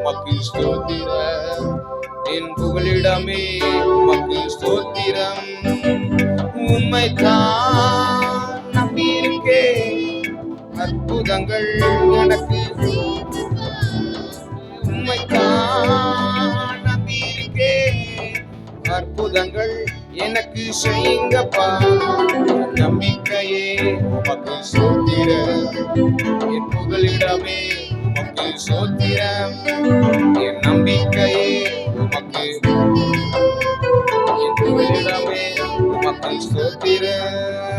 உமக்கு ஸ்தோத்திரம். என் புகழிடமே உமக்கு ஸ்தோத்திரம். உம்மை தான் நம்பியிருக்கே அற்புதங்கள் எனக்கு உம்மை தான் நம்பியிருக்கே அற்புதங்கள் எனக்கு செய்யுங்கப்பா. நம்பிக்கையே உமக்கு சோத்திரம் என் புகலிடமே உமக்கு சோத்திரம். என் நம்பிக்கையே உமக்கு. என் புகலிடமே உமக்கு சோத்திரம்.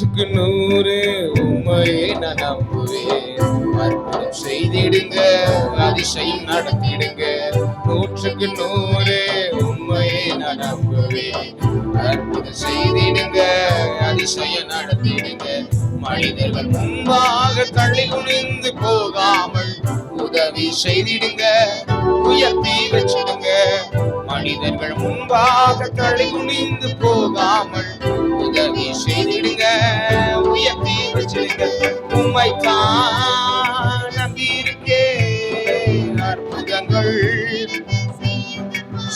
நூற்றுக்கு நூறு உண்மையை நான் நம்புவேன். அற்புதம் செய்திடுங்க அதிசயம் நடத்திடுங்க. நூற்றுக்கு நூறு உண்மையை நான் நம்புவேன். அற்புதம் செய்திடுங்க அதிசயம் நடத்திடுங்க. மனிதர்கள் முன்பாக தள்ளி குனிந்து போகாமல் உதவி செய்திடுங்க. உயர்த்தி வச்சிடுங்க. மனிதர்கள் முன்பாக தலை குனிந்து போகாமல் உதவி செய்திடுங்க உயர்த்தி வச்சிடுங்க. உண்மைத்தான் நம்பியிருக்கே. அற்புதங்கள்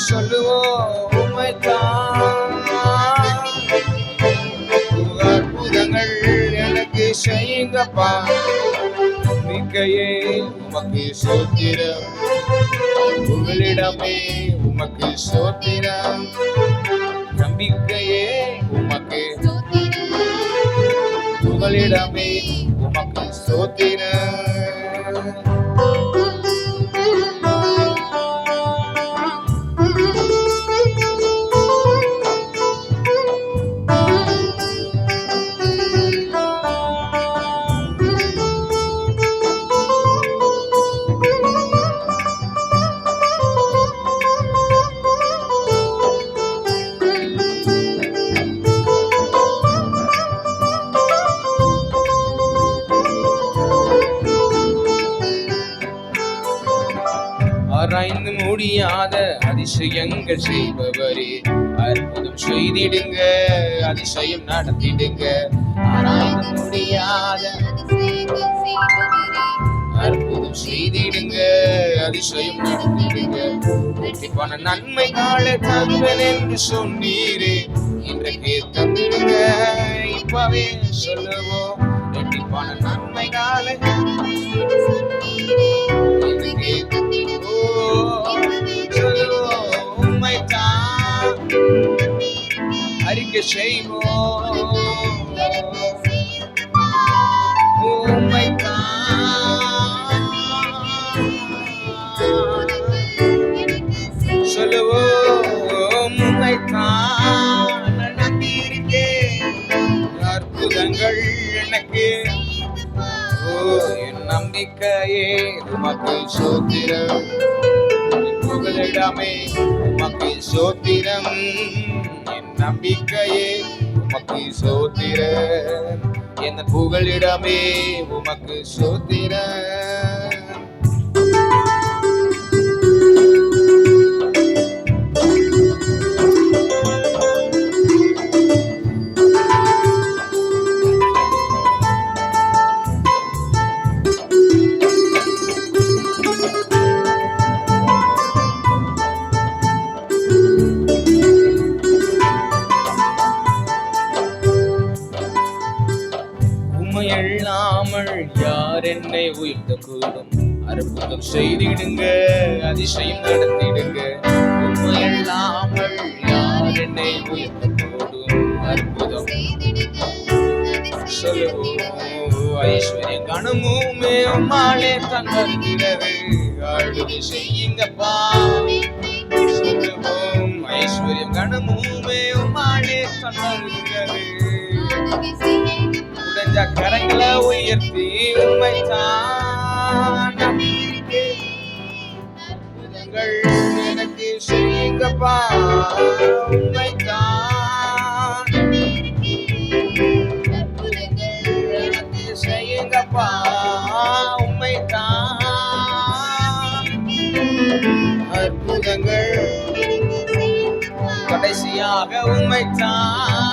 சொல்லுவோம் உண்மைத்தான் அற்புதங்கள் எனக்கு செய்யுங்கப்பா. மிக்கையே உமக்கு சோத்திரம். உங்களிடமே உமக்கு சோத்திரம். நம்பிக்கையே உமக்கு. உங்களிடமே உமக்கு சோத்திரம். முடியாத அதிசயங்கள் செய்பவரே. அற்புதம் செய்திடுங்க அதிசயம் நடத்திடுங்க. ஆராய்ந்து முடியாத அற்புதம் செய்திடுங்க அதிசயம் நடத்திடுங்க. வெற்றிப்பான நன்மை கால தந்தன் என்று சொன்னீரே. இன்றைக்கு தந்திடுங்க இப்பவே சொல்லுவோம் செய்வோம் உண்மைதான் சொல்லுவோம் உண்மைதான் நம்பியிருக்கேன் அற்புதங்கள் எனக்கு ஓ என் நம்பிக்கையே உமக்கு சோத்திரம். புகழிடமே உமக்கு சோத்திரம். என் நம்பிக்கையே உமக்கு சோத்திரம். என் புகழிடமே உமக்கு சோத்திரம். உண்மையல்லாமல் யார் என்னை உயிர்த்த கூடும் அற்புதம் செய்திடுங்க அதிசயம் நடத்திடுங்க. உண்மையல்லாமல் யார் என்னை உயிர்த்த கூடும் அற்புதம் சொல்லுவோம் ஐஸ்வர்யம் கணமுமே உம்மாலே தந்திருக்கிறது ஆளுகை செய்யுங்கப்பா. சொல்லுவோம் ஐஸ்வர்யம் கணமுமே உம்மாலே தந்திருக்கிறது ராஜா கரங்களை உயர்த்தி உண்மை தான் எனக்கு செய்யுங்கப்பா உண்மைத்தான் எனக்கு செய்யுங்கப்பா அற்புதங்கள் கடைசியாக உண்மைத்தான்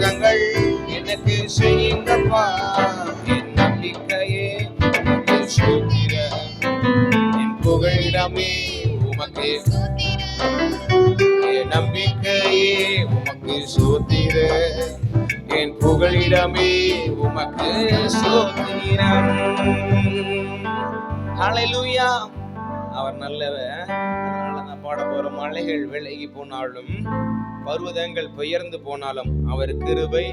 அற்புதங்கள் எனக்கு செய்யுங்கப்பா. என் நம்பிக்கையே உமக்கு சூத்திர. என் புகழிடமே உமக்கு என் நம்பிக்கையே உமக்கு சூத்திர. என் புகழிடமே உமக்கு சோத்திரம். ஹalleluya அவர் நல்லவர். அதனால நான் பாட போற மலைகள் விலகி போனாலும் பர்வதங்கள் பெயர்ந்து போனாலும் அவர் கிருபை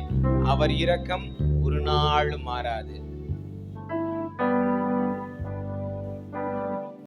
அவர் இரக்கம் ஒரு நாளும் மாறாது.